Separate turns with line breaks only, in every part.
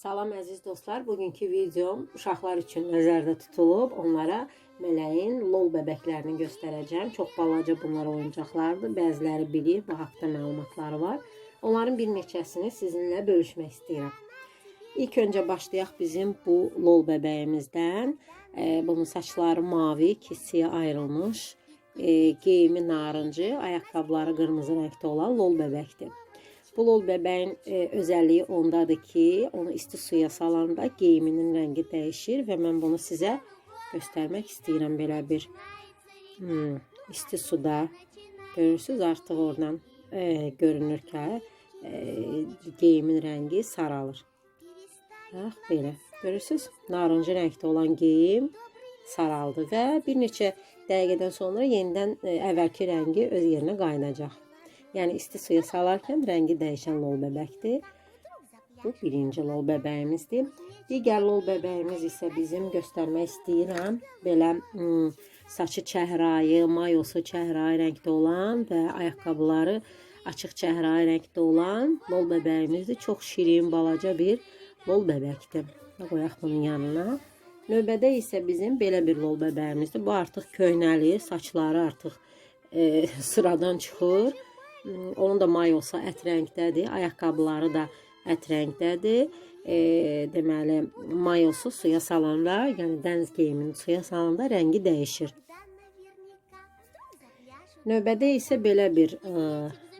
Salam əziz dostlar, bugünkü videom uşaqlar üçün nəzərdə tutulub. Onlara mələyin lol bəbəklərini göstərəcəm. Çox balaca bunlar oyuncaqlardır. Bəziləri bilir, bu haqqda məlumatları var. Onların bir neçəsini sizinlə bölüşmək istəyirəm. İlk öncə başlayaq bizim bu lol bəbəyimizdən. E, bunun saçları mavi, kisiyə ayrılmış, e, geyimi narıncı, ayaqqabıları qırmızı rəngdə olan lol bəbəkdir. Bu lol bəbəyin e, özəlliyi ondadır ki, onu isti suya salanda geyiminin rəngi dəyişir və mən bunu sizə göstərmək istəyirəm belə bir hmm, isti suda. Görürsüz artıq oradan e, görünür ki, e, geyimin rəngi saralır. Bax belə. Görürsüz? Narıncı rəngdə olan geyim saraldı və bir neçə dəqiqədən sonra yenidən e, əvvəlki rəngi öz yerinə qaynayacaq. Yəni isti suya salarkən rəngi dəyişən lol bəbəkdir. Bu birinci lol bəbəyimizdir. Digər lol bəbəyimiz isə bizim göstərmək istəyirəm. Belə hmm, saçı çəhrayı, mayosu çəhrayı rəngdə olan və ayaqqabıları açıq çəhrayı rəngdə olan lol bəbəyimizdir. Çox şirin, balaca bir lol bəbəkdir. Qoyaq bunun yanına. Növbədə isə bizim belə bir lol bəbəyimizdir. Bu artıq köhnəli, saçları artıq e, sıradan çıxır. Onun da mayosu ət rəngdədir, ayaqqabıları da ət rəngdədir. E, deməli, mayosu suya salanda, yəni dəniz geyimini suya salanda rəngi dəyişir. Növbədə isə belə bir ə,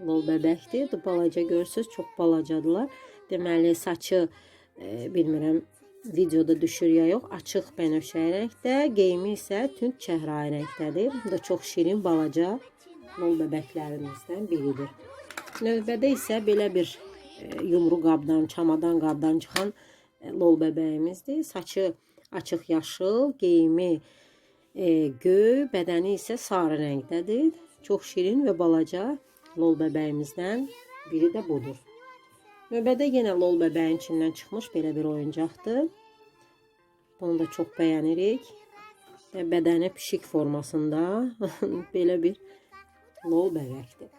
lol bəbəkdir. Balaca görürsüz, çox balacadılar. Deməli, saçı ə, bilmirəm videoda düşür ya yox, açıq bənövşə rəngdə, geyimi isə tünd çəhrayı rəngdədir. Bu da çox şirin, balaca lol bəbəklərimizdən biridir. Növbədə isə belə bir e, yumru qabdan, çamadan qabdan çıxan e, lol bəbəyimizdir. Saçı açıq yaşıl, geyimi e, göy, bədəni isə sarı rəngdədir. Çox şirin və balaca lol bəbəyimizdən biri də budur. Növbədə yenə lol bəbəyin içindən çıxmış belə bir oyuncaqdır. Bunu da çox bəyənirik. Bədəni pişik formasında belə bir lol bəbəkdir.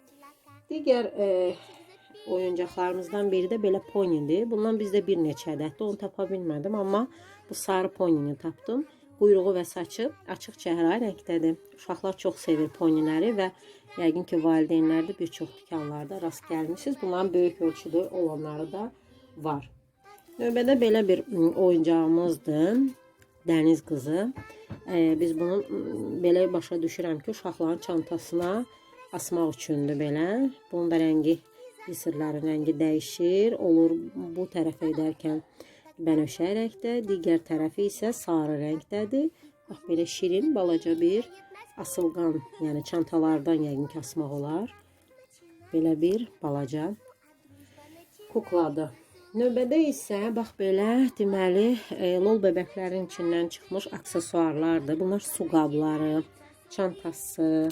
Digər e, oyuncaqlarımızdan biri də belə ponidir. Bundan bizdə bir neçə ədəddir. Onu tapa bilmədim, amma bu sarı ponini tapdım. Quyruğu və saçı açıq çəhrayı rəngdədir. Uşaqlar çox sevir poniləri və yəqin ki, valideynlər də bir çox dükanlarda rast gəlmisiniz. Bunların böyük ölçüdə olanları da var. Növbədə belə bir m, oyuncağımızdır. Dəniz qızı. E, biz bunu m, belə başa düşürəm ki, uşaqların çantasına asmaq üçündür belə. Bunun da rəngi yısırların rəngi dəyişir. Olur bu tərəfə edərkən bənövşə rəngdə, digər tərəfi isə sarı rəngdədir. Bax belə şirin balaca bir asılqan, yəni çantalardan yəqin ki asmaq olar. Belə bir balaca kukladır. Növbədə isə bax belə deməli e, lol bəbəklərin içindən çıxmış aksesuarlardır. Bunlar su qabları, çantası,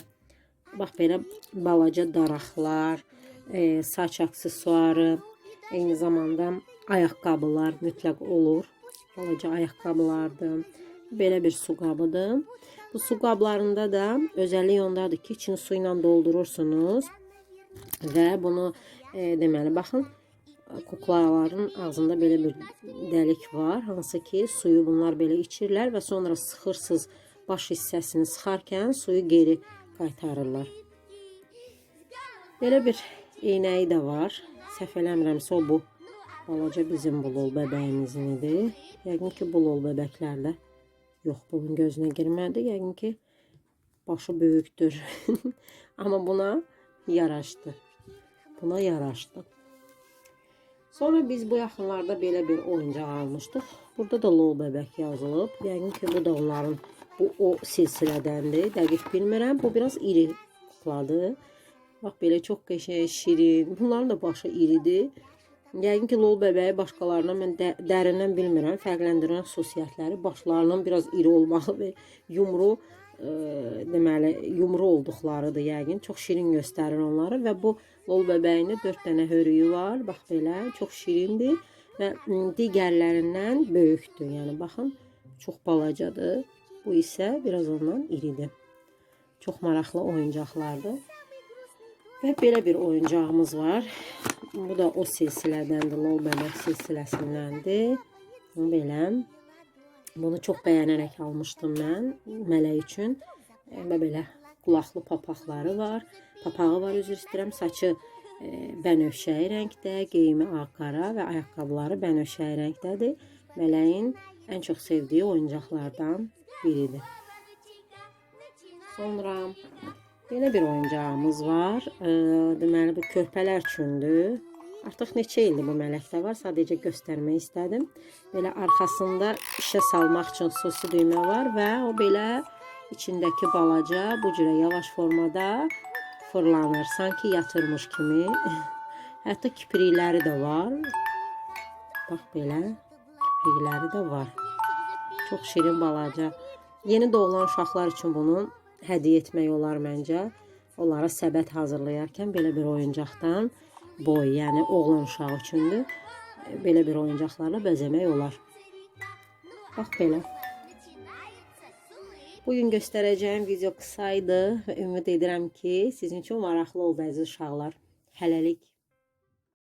bax belə balaca daraqlar, e, saç aksesuarı, eyni zamanda ayaqqabılar mütləq olur. Balaca ayaqqabılardır. Belə bir su qabıdır. Bu su qablarında da özəlliyi ondadır ki, içini su ilə doldurursunuz və bunu e, deməli baxın kuklaların ağzında belə bir dəlik var, hansı ki suyu bunlar belə içirlər və sonra sıxırsız baş hissəsini sıxarkən suyu geri qaytarırlar. Belə bir eynəyi də var. Səhv eləmirəmsə o bu balaca bizim bu lol bəbəyimizin idi. Yəqin ki bu lol bəbəklərdə yox bunun gözünə girmədi. Yəqin ki başı böyükdür. Amma buna yaraşdı. Buna yaraşdı. Sonra biz bu yaxınlarda belə bir oyuncaq almışdıq. Burada da lol bəbək yazılıb. Yəqin ki bu da onların bu o silsilədəndir. Dəqiq bilmirəm. Bu biraz iri kukladır. Bax belə çox qəşəng, şirin. Bunların da başı iridir. Yəqin ki, lol bəbəyi başqalarından mən də, dərindən bilmirəm. Fərqləndirən xüsusiyyətləri başlarının biraz iri olmağı və yumru e, deməli yumru olduqlarıdır yəqin. Çox şirin göstərir onları və bu lol bəbəyində 4 dənə hörüyü var. Bax belə, çox şirindir və digərlərindən böyükdür. Yəni baxın, çox balacadır. Bu isə biraz ondan iridir. Çox maraqlı oyuncaqlardır. Və belə bir oyuncağımız var. Bu da o silsilədəndir, Lol Bebek silsiləsindəndir. Belə. Bunu çox bəyənərək almışdım mən mələk üçün. Və belə qulaqlı papaqları var. Papağı var, üzr istəyirəm. Saçı e, bənövşəyi rəngdə, geyimi ağ-qara və ayaqqabıları bənövşəyi rəngdədir. Mələyin ən çox sevdiyi oyuncaqlardan biridir. Sonra belə bir oyuncağımız var. E, deməli bu körpələr üçündür. Artıq neçə ildir bu mələkdə var. Sadəcə göstərmək istədim. Belə arxasında işə salmaq üçün xüsusi düymə var və o belə içindəki balaca bu cürə yavaş formada fırlanır. Sanki yatırmış kimi. Hətta kiprikləri də var. Bax belə kiprikləri də var. Çox şirin balaca. Yeni doğulan uşaqlar üçün bunu hədiyyə etmək olar məncə. Onlara səbət hazırlayarkən belə bir oyuncaqdan boy, yəni oğlan uşağı üçündür. Belə bir oyuncaqlarla bəzəmək olar. Bax belə. Bugün göstərəcəyim video qısa idi və ümid edirəm ki, sizin üçün maraqlı oldu əziz uşaqlar. Hələlik.